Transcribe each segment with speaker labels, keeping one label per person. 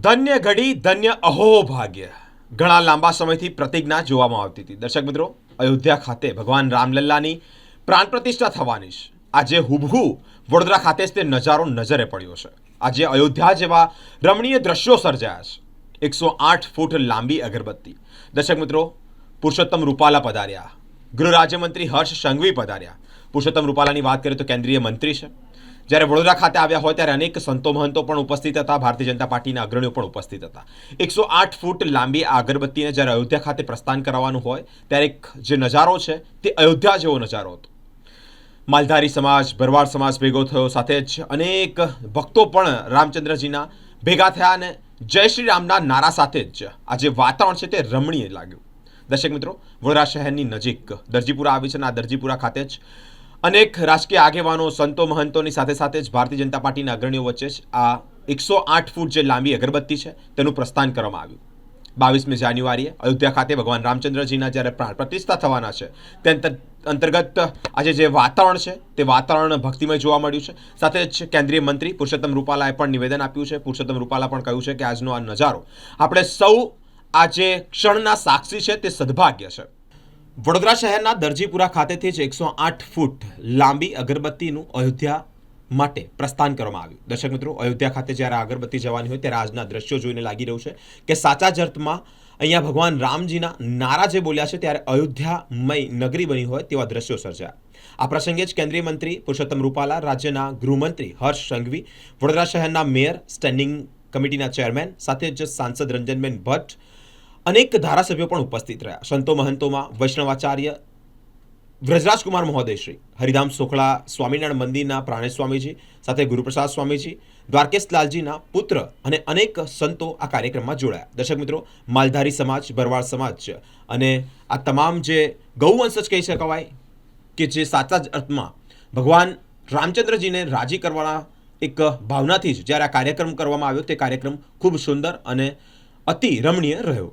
Speaker 1: ધન્ય ઘડી, ધન્ય અહો ભાગ્ય. ઘણા લાંબા સમયથી પ્રતિજ્ઞા જોવામાં આવતી હતી. દર્શક મિત્રો, અયોધ્યા ખાતે ભગવાન રામલલ્લાની પ્રાણ પ્રતિષ્ઠા થવાની છે. આજે હુબહુ વડોદરા ખાતે જ તે નજારો નજરે પડ્યો છે. આજે અયોધ્યા જેવા રમણીય દ્રશ્યો સર્જાયા છે. એકસો આઠ ફૂટ લાંબી અગરબત્તી. દર્શક મિત્રો, પુરુષોત્તમ રૂપાલા પધાર્યા. ગૃહ રાજ્યમંત્રી હર્ષ સંઘવી પધાર્યા. પુરુષોત્તમ રૂપાલાની વાત કરીએ તો કેન્દ્રીય મંત્રી છે. જ્યારે વડોદરા ખાતે આવ્યા હોય ત્યારે અનેક સંતો મહંતો પણ ઉપસ્થિત હતા. ભારતીય જનતા પાર્ટીના અગ્રણીઓ પણ ઉપસ્થિત હતા. એકસો આઠ ફૂટ લાંબી આ અગરબત્તીને જ્યારે અયોધ્યા ખાતે પ્રસ્થાન કરવાનું હોય, ત્યારે એક જે નજારો છે, તે અયોધ્યા જેવો નજારો હતો. માલધારી સમાજ, ભરવાડ સમાજ ભેગો થયો. સાથે જ અનેક ભક્તો પણ રામચંદ્રજીના ભેગા થયા અને જય શ્રી રામના નારા સાથે જ આ જે વાતાવરણ છે, તે રમણીય લાગ્યું. દર્શક મિત્રો, વડોદરા શહેરની નજીક દરજીપુરા આવી છે અને આ દરજીપુરા ખાતે જ અનેક રાજકીય આગેવાનો, સંતો, મહંતોની સાથે સાથે જ ભારતીય જનતા પાર્ટીના અગ્રણીઓ વચ્ચે જ આ એકસો આઠ ફૂટ જે લાંબી અગરબત્તી છે, તેનું પ્રસ્થાન કરવામાં આવ્યું. બાવીસમી જાન્યુઆરીએ અયોધ્યા ખાતે ભગવાન રામચંદ્રજીના જ્યારે પ્રાણ પ્રતિષ્ઠા થવાના છે, તે અંતર્ગત આજે જે વાતાવરણ છે, તે વાતાવરણ ભક્તિમય જોવા મળ્યું છે. સાથે જ કેન્દ્રીય મંત્રી પુરુષોત્તમ રૂપાલાએ પણ નિવેદન આપ્યું છે. પુરુષોત્તમ રૂપાલા પણ કહ્યું છે કે આજનો આ નજારો આપણે સૌ આ જે ક્ષણના સાક્ષી છે, તે સદભાગ્ય છે. વડોદરા શહેરના દરજીપુરા ખાતેથી જ એકસો આઠ ફૂટ લાંબી અગરબત્તીનું અયોધ્યા માટે પ્રસ્થાન કરવામાં આવ્યું. દર્શક મિત્રો, અયોધ્યા ખાતે જ્યારે અગરબત્તી જવાની હોય ત્યારે આજના દ્રશ્યો જોઈને લાગી રહ્યું છે કે સાચા જ અહીંયા ભગવાન રામજીના નારા જે બોલ્યા છે ત્યારે અયોધ્યામય નગરી બની હોય તેવા દ્રશ્યો સર્જાયા. આ પ્રસંગે જ કેન્દ્રીય મંત્રી પુરુષોત્તમ રૂપાલા, રાજ્યના ગૃહમંત્રી હર્ષ સંઘવી, વડોદરા શહેરના મેયર, સ્ટેન્ડિંગ કમિટીના ચેરમેન, સાથે જ સાંસદ રંજનબેન ભટ્ટ અનેક ધારાસભ્યો પણ ઉપસ્થિત રહ્યા. સંતો મહંતોમાં વૈષ્ણવાચાર્ય વ્રજરાજકુમાર મહોદય શ્રી હરિધામ સોખળા સ્વામિનારાયણ મંદિરના પ્રાણેશ સ્વામીજી, સાથે ગુરુપ્રસાદ સ્વામીજી દ્વારકેશ લાલજીના પુત્ર અને અનેક સંતો આ કાર્યક્રમમાં જોડાયા. દર્શક મિત્રો, માલધારી સમાજ, ભરવાડ સમાજ અને આ તમામ જે ગૌવંશ જ કહી શકાય કે જે સાચા જ અર્થમાં ભગવાન રામચંદ્રજીને રાજી કરવાના એક ભાવનાથી જ જ્યારે આ કાર્યક્રમ કરવામાં આવ્યો, તે કાર્યક્રમ ખૂબ સુંદર અને અતિ રમણીય રહ્યો.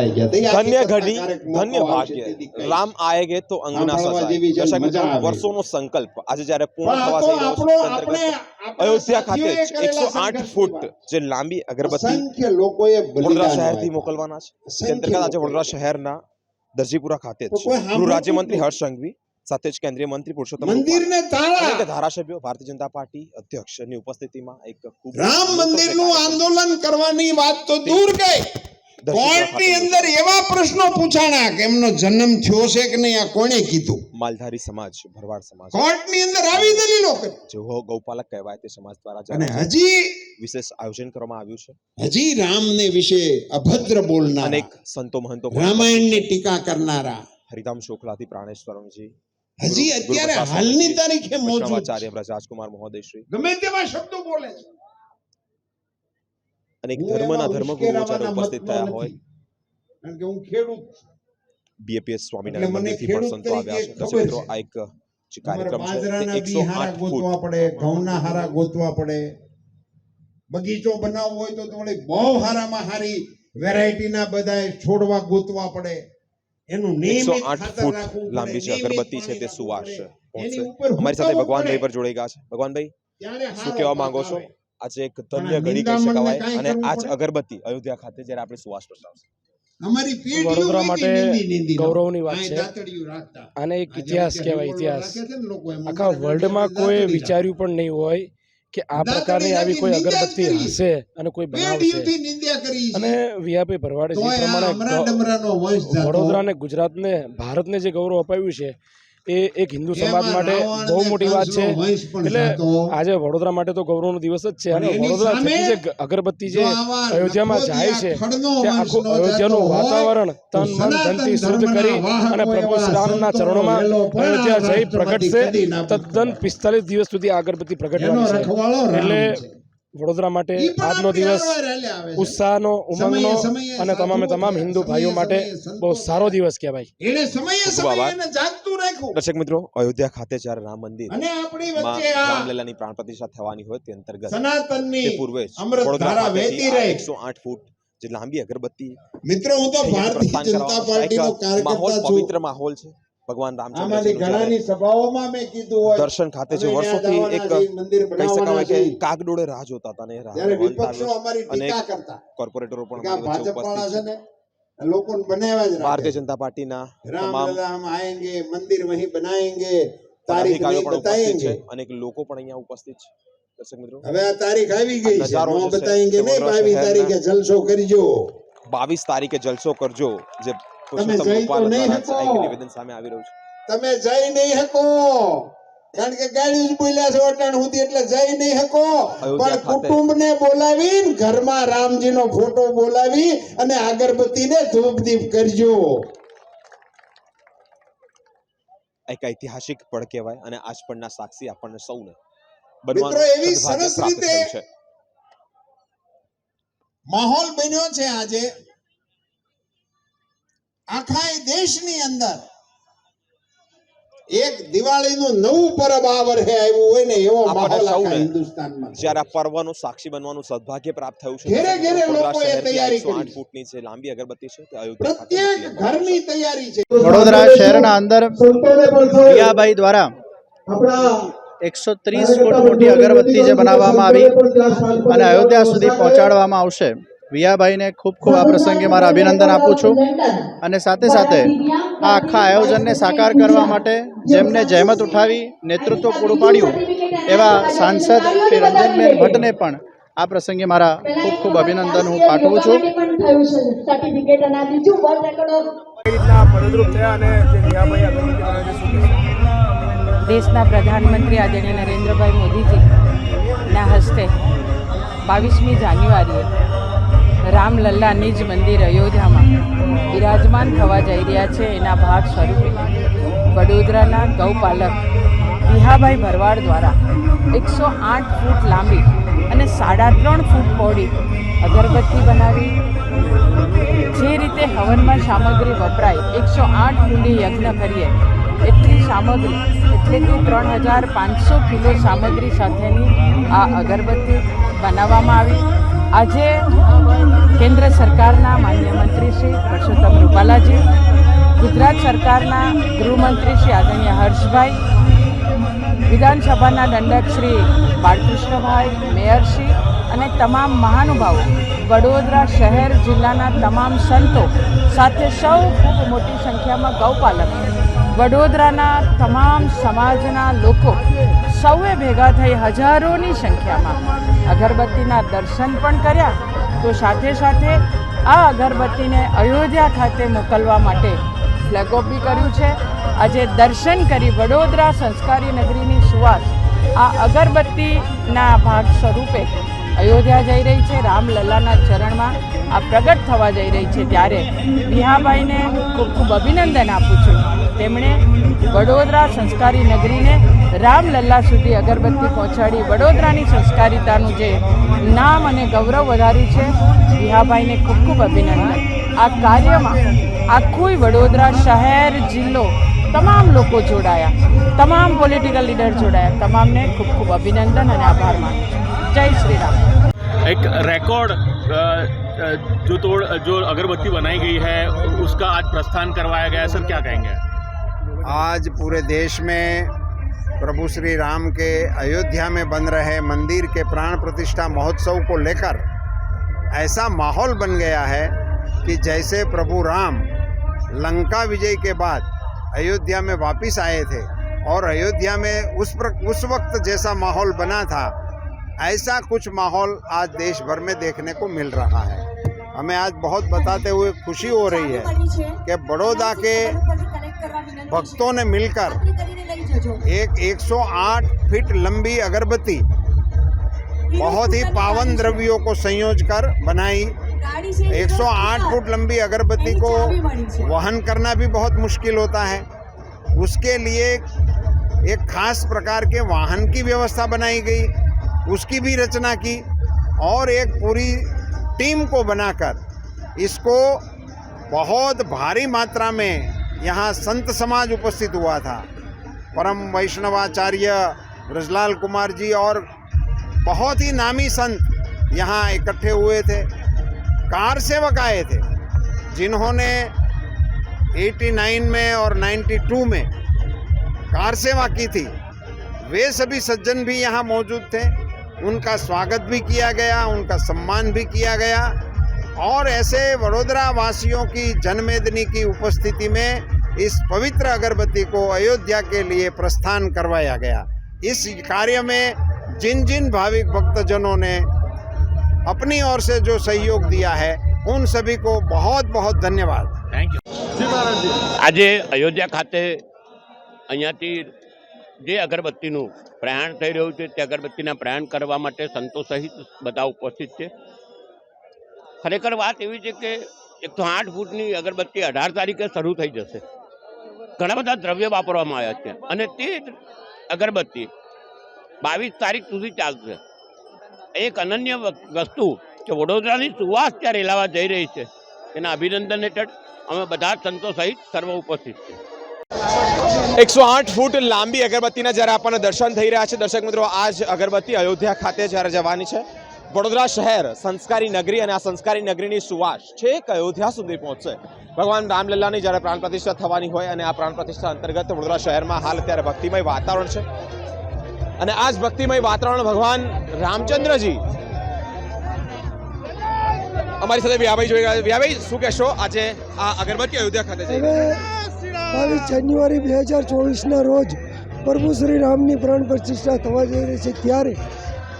Speaker 2: પકડાઈ ગયા તે
Speaker 3: ધન્ય
Speaker 2: આખી
Speaker 3: ઘડી
Speaker 2: કથા ક્યારેક
Speaker 3: ધન્ય
Speaker 2: મોકો
Speaker 3: ભાગ્ય
Speaker 2: આવશે તેથી કહીશ.
Speaker 3: રામ આયેગે તો અંગના
Speaker 2: સાંભળવા
Speaker 3: સજાય
Speaker 2: જેવી છે,
Speaker 3: દર્શક મિત્રો,
Speaker 2: મજા આવે.
Speaker 3: વર્ષોનો સંકલ્પ આજે જ્યારે પૂર્ણ
Speaker 2: પણ આ
Speaker 3: થવા
Speaker 2: તો
Speaker 3: જઈ રહ્યો
Speaker 2: આપણો-
Speaker 3: છે તે અંતર્ગત
Speaker 2: આપણે- આપણા
Speaker 3: અયોધ્યા ખાતે જ
Speaker 2: સાથીઓએ
Speaker 3: એકસો
Speaker 2: કરેલા
Speaker 3: આઠ
Speaker 2: સંઘર્ષ
Speaker 3: ફૂટ
Speaker 2: જેવા.
Speaker 3: જે લાંબી અગરબત્તી
Speaker 2: અસંખ્ય લોકોએ
Speaker 3: વડોદરા
Speaker 2: બલિદાન
Speaker 3: શહેરથી
Speaker 2: આપ્યા.
Speaker 3: મોકલવાના છે તે
Speaker 2: અસંખ્ય
Speaker 3: અંતર્ગત આજે
Speaker 2: લોકોએ.
Speaker 3: વડોદરા શહેરના દરજીપુરા ખાતે જ
Speaker 2: તો કોઈ
Speaker 3: ગૃહ
Speaker 2: સાંભળતું
Speaker 3: રાજ્યમંત્રી
Speaker 2: જ
Speaker 3: હર્ષ સંઘવી સાથે જ કેન્દ્રીય મંત્રી પુરુષોત્તમ રૂપાલા,
Speaker 2: મંદિરને તાળા
Speaker 3: અનેક ધારાસભ્યો ભારતીય જનતા પાર્ટી અધ્યક્ષની ઉપસ્થિતિમાં એક ખૂબ
Speaker 2: રામ
Speaker 3: મોટો
Speaker 2: મંદિરનું
Speaker 3: કાર્યક્રમ
Speaker 2: આંદોલન કરવાની વાત તો દૂર ગઈ
Speaker 3: દરજીપુરા
Speaker 2: કોર્ટની અંદર એવા પ્રશ્નો પૂછાણા કે એમનો જન્મ થયો છે કે નહીં આ કોણે કીધું?
Speaker 3: માલધારી સમાજ ભરવાડ સમાજ.
Speaker 2: કોર્ટની અંદર આવી દલીલો કરી.
Speaker 3: જેવો ગૌપાલક કહેવાય તે સમાજ દ્વારા
Speaker 2: અને હજી
Speaker 3: વિશેષ આયોજન કરવામાં આવ્યું છે.
Speaker 2: હજી રામને વિશે અભદ્ર બોલનારા
Speaker 3: અનેક સંતો મહંતો
Speaker 2: રામાયણની ટીકા કરનારા
Speaker 3: હરિધામ શોખલાથી પ્રાણેશ્વરમજી
Speaker 2: હજી અત્યારે હાલની તારીખે મોજૂદ
Speaker 3: આચાર્ય રાજકુમાર મહોદય શ્રી
Speaker 2: ગમે તેવા શબ્દો બોલે છે.
Speaker 3: અનેક ધર્મના ધર્મગુરુઓ જ્યારે ઉપસ્થિત થયા હોય.
Speaker 2: કારણ કે હું ખેડૂત
Speaker 3: બીએપીએસ સ્વામિનારાયણ
Speaker 2: મને
Speaker 3: મંદિરથી પણ સંતો આવ્યા છે. દર્શક મિત્રો આ એક જે કાર્યક્રમ છે એકસો આઠ
Speaker 2: ગોતવા પડે ઘઉંના હારા ગોતવા પડે. બગીચો બનાવવો હોય તો તમારે બહુ હારામાં હારી વેરાયટીના બધા છોડવા ગોતવા પડે. એનું નિયમિત ખાતર
Speaker 3: ફૂટ
Speaker 2: રાખવું
Speaker 3: લાંબી છે અગરબત્તી છે તે સુવાસ છે. અમારી સાથે ભગવાનભાઈ પર જોડાઈ ગયા છે. ભગવાનભાઈ
Speaker 2: ભાઈ
Speaker 3: શું કહેવા માંગો છો. આજે એક ધન્ય ઘડી કહી શકાય અને
Speaker 2: કરવું
Speaker 3: આ જ
Speaker 2: પડે?
Speaker 3: અગરબત્તી અયોધ્યા ખાતે જ્યારે આપણે સુવાસ
Speaker 2: પ્રસ્તાવશે
Speaker 4: વડોદરા માટે. ગૌરવની વાત છે. આને એક ઇતિહાસ કહેવાય ઇતિહાસ આખા વર્લ્ડમાં કોઈ વિચાર્યું પણ નહીં હોય કે આ પ્રકારની આવી કોઈ અગરબત્તી. હશે અને કોઈ બનાવશે. અને વિયાભાઈ ભરવાડે જે પ્રમાણે
Speaker 2: વડોદરા
Speaker 4: ને
Speaker 2: ગુજરાત ને ભારત
Speaker 4: ને ગુજરાતને ભારતને જે ગૌરવ અપાવ્યું છે એ એક હિન્દુ સમાજ માટે બહુ મોટી વાત છે. એટલે આજે વડોદરા માટે તો ગૌરવનો દિવસ જ છે અને વડોદરા જે અગરબત્તી જે અયોધ્યામાં જાય છે તે આખું અયોધ્યાનું વાતાવરણ તન મન ધનથી શુદ્ધ કરી અને પ્રભુ શ્રીરામના ચરણોમાં અયોધ્યા જઈ પ્રગટશે તદ્દન પિસ્તાલીસ દિવસ સુધી આ અગરબત્તી પ્રગટવાની છે. એટલે. વડોદરા માટે આજનો દિવસ. ઉત્સાહનો ઉમંગનો અને તમામે તમામ હિન્દુ ભાઈઓ માટે બહુ સારો દિવસ કહેવાય.
Speaker 2: એણે સમયે સમયે એને જાગતું રાખ્યું
Speaker 3: દર્શક મિત્રો અયોધ્યા ખાતે જ્યારે રામ મંદિર
Speaker 2: અને આપણી
Speaker 3: માં
Speaker 2: વચ્ચે આ
Speaker 3: રામલલ્લાની પ્રાણ પ્રતિષ્ઠા થવાની હોય તે અંતર્ગત
Speaker 2: સનાતનની
Speaker 3: પૂર્વે
Speaker 2: અમૃત
Speaker 3: વડોદરા
Speaker 2: ધારા
Speaker 3: આઠ
Speaker 2: વહેતી રહે.
Speaker 3: 108 ફૂટ જે લાંબી અગરબત્તી
Speaker 2: મિત્રો હું તો ભારતીય જનતા પાર્ટીનો કાર્યકર્તા છું.
Speaker 3: પવિત્ર માહોલ છે. ભગવાન દર્શન ખાતે જે વર્ષોથી એક કહી શકાય કે કાગડોળે રાહ જોતા હતા
Speaker 2: ને
Speaker 3: કોર્પોરેટરો પણ
Speaker 2: લોકો
Speaker 3: ભારતીય જનતા પાર્ટીના
Speaker 2: મંદિર વહી તારીખ
Speaker 3: પણ અહીંયા ઉપસ્થિત છે. દર્શક
Speaker 2: આવી ગઈ છે. જલસો કરજો.
Speaker 3: 22 તારીખે જલસો કરજો જે
Speaker 2: તમે જઈ તો નહીં શકો.
Speaker 3: એક નિવેદન સામે આવી રહ્યું છે.
Speaker 2: તમે જઈ નહીં શકો કારણ કે ગાડી જ બોલ્યા છો અટાણ સુધી એટલે જઈ નહીં શકો પણ
Speaker 3: ખાતે.
Speaker 2: કુટુંબને બોલાવીને ઘરમાં રામજીનો ફોટો બોલાવી અને અગરબત્તીને ધૂપ દીપ કરજો.
Speaker 3: એક ઐતિહાસિક પળ કહેવાય અને આજ પણના સાક્ષી આપણને સૌને.
Speaker 2: મિત્રો, એવી સરસ રીતે માહોલ બન્યો છે આજે. આખા દેશની અંદર એક દિવાળીનું નવું પરબ આ વર્ષે આવ્યું હોય ને એવો માહોલ આખા હિન્દુસ્તાનમાં
Speaker 3: જ્યારે આ પર્વનું સાક્ષી બનવાનું સદભાગ્ય પ્રાપ્ત થયું છે
Speaker 2: ઘરે ઘરે
Speaker 3: વડોદરા એ
Speaker 2: તૈયારી કરી છે.
Speaker 3: ફૂટની છે લાંબી અગરબત્તી છે તે
Speaker 2: પ્રત્યેક. ઘરની તૈયારી છે.
Speaker 5: વડોદરા શહેરના અંદર પ્રિયાભાઈ દ્વારા એકસો ત્રીસ ફૂટ મોટી અગરબત્તી જે બનાવવામાં આવી અને અયોધ્યા સુધી પહોંચાડવામાં આવશે. વિયાભાઈને ખૂબ ખૂબ આ પ્રસંગે મારા અભિનંદન આપું છું અને સાથે સાથે આ આખા આયોજનને સાકાર કરવા માટે જેમને જહેમત ઉઠાવી નેતૃત્વ પૂરું પાડ્યું એવા સાંસદ શ્રી રંજનબેન ભટ્ટને પણ આ પ્રસંગે મારા ખૂબ ખૂબ અભિનંદન હું પાઠવું છું?
Speaker 6: દેશના પ્રધાનમંત્રી આદરણીય નરેન્દ્રભાઈ મોદીજીના હસ્તે બાવીસમી જાન્યુઆરીએ રામલલ્લા નિજ મંદિર અયોધ્યામાં બિરાજમાન થવા જઈ રહ્યા છે એના ભાગ સ્વરૂપે. વડોદરાના ગૌપાલક વિહાભાઈ ભરવાડ દ્વારા એકસો આઠ ફૂટ લાંબી અને સાડા ત્રણ ફૂટ પહોળી અગરબત્તી બનાવી, જે રીતે હવનમાં સામગ્રી વપરાય, એકસો આઠ કુંડી યજ્ઞ કરીએ, એટલી સામગ્રી, એટલે કે ત્રણ હજાર પાંચસો કિલો સામગ્રી સાથેની આ અગરબત્તી બનાવવામાં આવી. આજે કેન્દ્ર સરકારના માન્ય મંત્રી શ્રી પરસોત્તમ રૂપાલાજી, ગુજરાત સરકારના ગૃહમંત્રી શ્રી આદરણીય હર્ષભાઈ, વિધાનસભાના દંડક શ્રી બાળકૃષ્ણભાઈ મેયરશ્રી અને તમામ મહાનુભાવો, વડોદરા શહેર જિલ્લાના તમામ સંતો સાથે સૌ ખૂબ મોટી સંખ્યામાં ગૌપાલક, વડોદરાના તમામ સમાજના લોકો સૌએ ભેગા થઈ હજારોની સંખ્યામાં અગરબત્તીના દર્શન પણ કર્યા. તો સાથે સાથે આ અગરબત્તીને અયોધ્યા ખાતે મોકલવા માટે ફ્લેગ કર્યું છે. આજે દર્શન કરી વડોદરા સંસ્કારી નગરીની સુવાસ આ અગરબત્તીના ભાગ સ્વરૂપે અયોધ્યા જઈ રહી છે. રામલલ્લાના ચરણમાં આ પ્રગટ થવા જઈ રહી છે. ત્યારે વિહાભાઈને ખૂબ ખૂબ અભિનંદન આપું છું. તેમણે વડોદરા સંસ્કારી નગરીને રામલલ્લા સુધી અગરબત્તી પહોંચાડી વડોદરાની સંસ્કારિતાનું જે નામ અને ગૌરવ વધાર્યું છે વિહાભાઈને ખૂબ ખૂબ અભિનંદન આ કાર્યમાં આખું વડોદરા શહેર જિલ્લો તમામ લોકો જોડાયા તમામ પોલિટિકલ લીડર જોડાયા તમામને ખૂબ ખૂબ અભિનંદન અને આભાર માનું છું જય શ્રી રામ
Speaker 7: एक रिकॉर्ड अ, अ, जो तोड़ जो अगरबत्ती बनाई गई है उसका आज प्रस्थान करवाया गया है सर क्या कहेंगे
Speaker 8: आज पूरे देश में प्रभु श्री राम के अयोध्या में बन रहे मंदिर के प्राण प्रतिष्ठा महोत्सव को लेकर ऐसा माहौल बन गया है कि जैसे प्रभु राम लंका विजय के बाद अयोध्या में वापस आए थे और अयोध्या में उस प्र, उस वक्त जैसा माहौल बना था ऐसा कुछ माहौल आज देश भर में देखने को मिल रहा है। हमें आज बहुत बताते हुए खुशी हो रही है कि बड़ौदा के
Speaker 2: भक्तों ने मिलकर एक 108 फीट लंबी अगरबत्ती बहुत ही पावन द्रव्यों को संयोज कर बनाई। 108 फुट लंबी अगरबत्ती को वहन करना भी बहुत मुश्किल होता है। उसके लिए एक खास प्रकार के वाहन की व्यवस्था बनाई गई उसकी भी रचना की और एक पूरी टीम को बनाकर इसको बहुत भारी मात्रा में यहाँ संत समाज उपस्थित हुआ था। परम वैष्णवाचार्य ब्रजलाल कुमार जी और बहुत ही नामी संत यहाँ इकट्ठे हुए थे। कार सेवक आए थे, जिन्होंने 89 में और 92 में कार सेवा की थी। वे सभी सज्जन भी यहाँ मौजूद थे। उनका स्वागत भी किया गया, उनका सम्मान भी किया गया। और ऐसे वडोदरा वासियों की जनमेदनी की उपस्थिति में इस पवित्र अगरबत्ती को अयोध्या के लिए प्रस्थान करवाया गया इस कार्य में जिन जिन भाविक भक्तजनों ने अपनी ओर से जो सहयोग दिया है उन सभी को बहुत बहुत धन्यवाद
Speaker 9: થેન્ક યુ
Speaker 10: આજે અયોધ્યા ખાતે અહીંયાથી જે અગરબત્તીનું પ્રયાણ થઈ રહ્યું છે તે અગરબત્તીના પ્રયાણ કરવા માટે સંતો સહિત બધા ઉપસ્થિત છે ખરેખર વાત એવી છે કે એક તો આઠ ફૂટની અગરબત્તી અઢાર તારીખે શરૂ થઈ જશે. ઘણા બધા દ્રવ્ય વાપરવામાં આવ્યા છે અને તે અગરબત્તી બાવીસ તારીખ સુધી ચાલશે. એક અનન્ય વસ્તુ કે વડોદરાની સુવાસ ત્યાં રેલાવા જઈ રહી છે તેના અભિનંદન હેઠળ અમે બધા સંતો સહિત સર્વ ઉપસ્થિત છે
Speaker 1: એકસો આઠ ફૂટ લાંબી અગરબત્તીના જ્યારે આપણને દર્શન થઈ રહ્યા છે, દર્શક મિત્રો, આજ અગરબત્તી અયોધ્યા ખાતે જ્યારે જવાની છે વડોદરા શહેર સંસ્કારી નગરી અને આ સંસ્કારી નગરીની સુવાસ છેક અયોધ્યા સુધી પહોંચશે. ભગવાન રામલલ્લાની જ્યારે પ્રાણ પ્રતિષ્ઠા થવાની હોય અને આ પ્રાણ પ્રતિષ્ઠા અંતર્ગત વડોદરા શહેરમાં હાલ અત્યારે ભક્તિમય વાતાવરણ છે. અને આ જ ભક્તિમય વાતાવરણ ભગવાન રામચંદ્રજી અમારી સાથે વ્યાભાઈ જોઈ ગયા વ્યાભાઈ, શું કહેશો? આજે આ અગરબત્તી અયોધ્યા ખાતે છે?
Speaker 11: બાવીસ જાન્યુઆરી બે હજાર ચોવીસના રોજ પ્રભુ શ્રી રામની પ્રાણ પ્રતિષ્ઠા થવા જઈ રહી છે. ત્યારે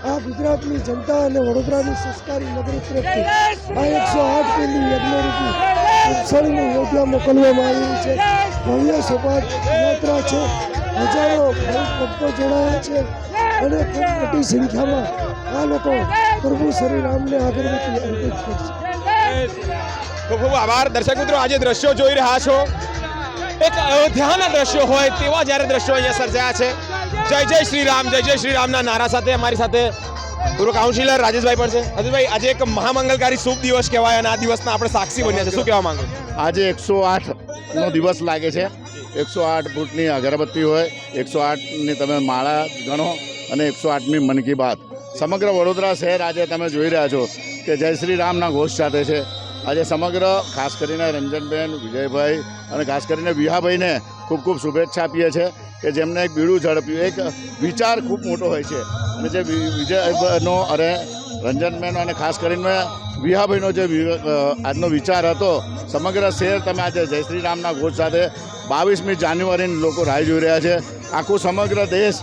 Speaker 11: આ ગુજરાતની જનતા અને વડોદરાની સંસ્કારી નગરી તરફથી આ એકસો આઠ પેલી યજ્ઞરૂપી ઉત્સળીને યોજના મોકલવામાં આવી છે. ભવ્ય શોભાયાત્રા છે. હજારો ભક્તો જોડાયા છે અને ખૂબ મોટી સંખ્યામાં આ લોકો પ્રભુ શ્રી રામને આગળથી અર્પિત કરશે
Speaker 1: ખૂબ ખૂબ આભાર. દર્શક મિત્રો આજે દ્રશ્યો જોઈ રહ્યા છો. એક અયોધ્યાના દ્રશ્યો હોય તેવા જ્યારે દ્રશ્યો અહીંયા સર્જાયા છે. જય જય શ્રી રામ જય જય શ્રી રામના નારા સાથે, અમારી સાથે પૂર્વ કાઉન્સિલર રાજેશભાઈ પણ છે. રાજેશભાઈ, આજે એક મહામંગલકારી શુભ દિવસ કહેવાય અને આ દિવસના આપણે સાક્ષી બન્યા છે. શું કહેવા માંગો
Speaker 12: આજે એકસો આઠનો દિવસ લાગે છે. એકસો આઠ ફૂટની અગરબત્તી હોય, એકસો આઠની તમે માળા ગણો અને એકસો આઠની મન કી બાત. સમગ્ર વડોદરા શહેર આજે તમે જોઈ રહ્યા છો કે જય શ્રી રામના ઘોષ સાથે છે. આજે સમગ્ર, ખાસ કરીને રંજનબેન, વિજયભાઈ અને ખાસ કરીને વિહાભાઈને ખૂબ ખૂબ શુભેચ્છા આપીએ છીએ. કે જેમને એક બીડું ઝડપ્યું. એક વિચાર ખૂબ મોટો હોય છે. અને જે વિજયનો અને રંજનબેનો અને ખાસ કરીને વિહાભાઈનો જે આજનો વિચાર હતો, સમગ્ર શહેર તમે આજે જય શ્રી રામના ઘોષ સાથે બાવીસમી જાન્યુઆરીની લોકો રાહ જોઈ રહ્યા છે. આખું સમગ્ર દેશ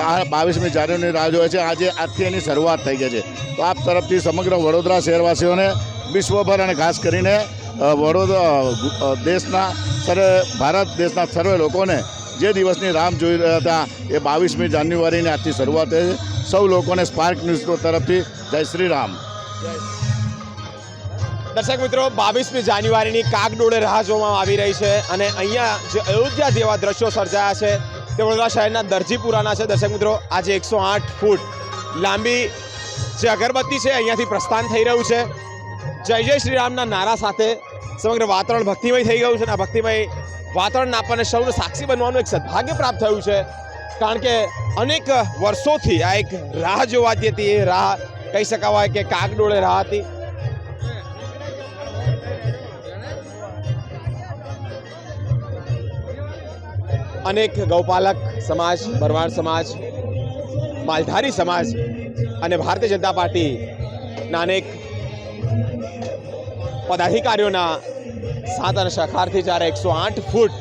Speaker 12: આ બાવીસમી જાન્યુઆરીની રાહ જોવે છે. આજે આજથી એની શરૂઆત થઈ ગઈ છે. તો આપ તરફથી સમગ્ર વડોદરા શહેરવાસીઓને વિશ્વભર અને ખાસ કરીને વડોદરા દેશના સર્વે ભારત દેશના સર્વે લોકોને જે દિવસની રામ જોઈ રહ્યા હતા એ બાવીસમી જાન્યુઆરીની આજથી શરૂઆત છે. સૌ લોકોને સ્પાર્ક ન્યૂઝ તરફથી જય શ્રી રામ.
Speaker 1: દર્શક મિત્રો, બાવીસમી જાન્યુઆરીની કાગડોળે રાહ જોવામાં આવી રહી છે અને અહીંયા જે અયોધ્યા જેવા દ્રશ્યો સર્જાયા છે તે વડોદરા શહેરના દરજીપુરાના છે. દર્શક મિત્રો, આજે એકસો આઠ ફૂટ લાંબી જે અગરબત્તી છે અહીંયાથી પ્રસ્થાન થઈ રહ્યું છે. જય જય શ્રી રામના નારા સાથે સમગ્ર વાતાવરણ ભક્તિમય થઈ ગયું છે અને આ ભક્તિમય વાતાવરણ આપણને સૌને સાક્ષી બનવાનું એક સદભાગ્ય પ્રાપ્ત થયું છે. કારણ કે અનેક વર્ષોથી આ એક રાહ જોવાતી હતી. એ રાહ કહી શકાવાય કે કાગડોળે રાહ હતી. અનેક ગૌપાલક સમાજ ભરવાડ સમાજ, માલધારી સમાજ અને ભારતીય જનતા પાર્ટીના અનેક પદાધિકારીઓના સાત અને શાખારથી જ્યારે એકસો આઠ ફૂટ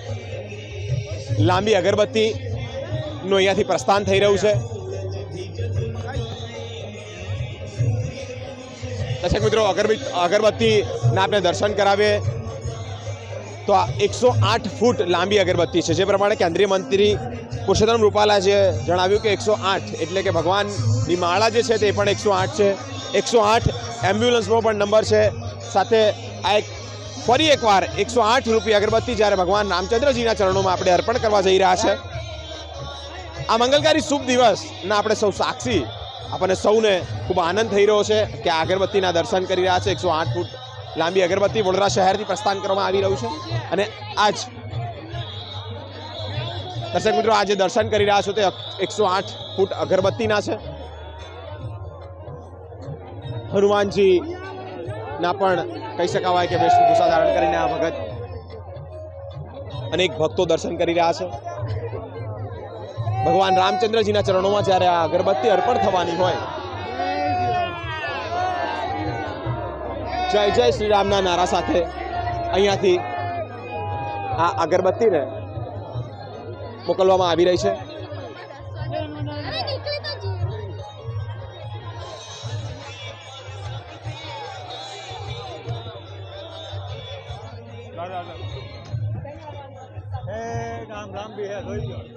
Speaker 1: લાંબી અગરબત્તીનું અહીંયાથી પ્રસ્થાન થઈ રહ્યું છે. દર્શક મિત્રો અગરબત્તી અગરબત્તીના આપણે દર્શન કરાવીએ. તો આ એકસો આઠ ફૂટ લાંબી અગરબત્તી છે. જે પ્રમાણે કેન્દ્રીય મંત્રી પુરુષોત્તમ રૂપાલાજીએ જણાવ્યું કે એકસો આઠ એટલે કે ભગવાનની માળા જે છે તે પણ એકસો આઠ છે. એકસો આઠ એમ્બ્યુલન્સનો પણ નંબર છે. સાથે આ એક ફરી એકવાર એકસો આઠ રૂપિયા અગરબત્તી જ્યારે ભગવાન રામચંદ્રજીના ચરણોમાં આપણે અર્પણ કરવા જઈ રહ્યા છે. આ મંગલકારી શુભ દિવસના આપણે સૌ સાક્ષી, આપણને સૌને ખૂબ આનંદ થઈ રહ્યો છે કે આ અગરબત્તીના દર્શન કરી રહ્યા છે. એકસો આઠ ફૂટ લાંબી અગરબત્તી વડોદરા શહેરથી પ્રસ્થાન કરવામાં આવી રહ્યું છે. અને આજ દર્શક મિત્રો આજે દર્શન કરી રહ્યા છો તે એકસો આઠ ફૂટ અગરબત્તીના છે. હનુમાનજી ના પણ કહી શકાવાય કે વેશભૂષા ધારણ કરીને આ ભગત અનેક ભક્તો દર્શન કરી રહ્યા છે. ભગવાન રામચંદ્રજીના ચરણોમાં જ્યારે આ અગરબત્તી અર્પણ થવાની હોય. જય જય શ્રી રામના નારા સાથે અહીંયાથી આ અગરબત્તીને મોકલવામાં આવી રહી છે.
Speaker 5: રામ રામ બી હે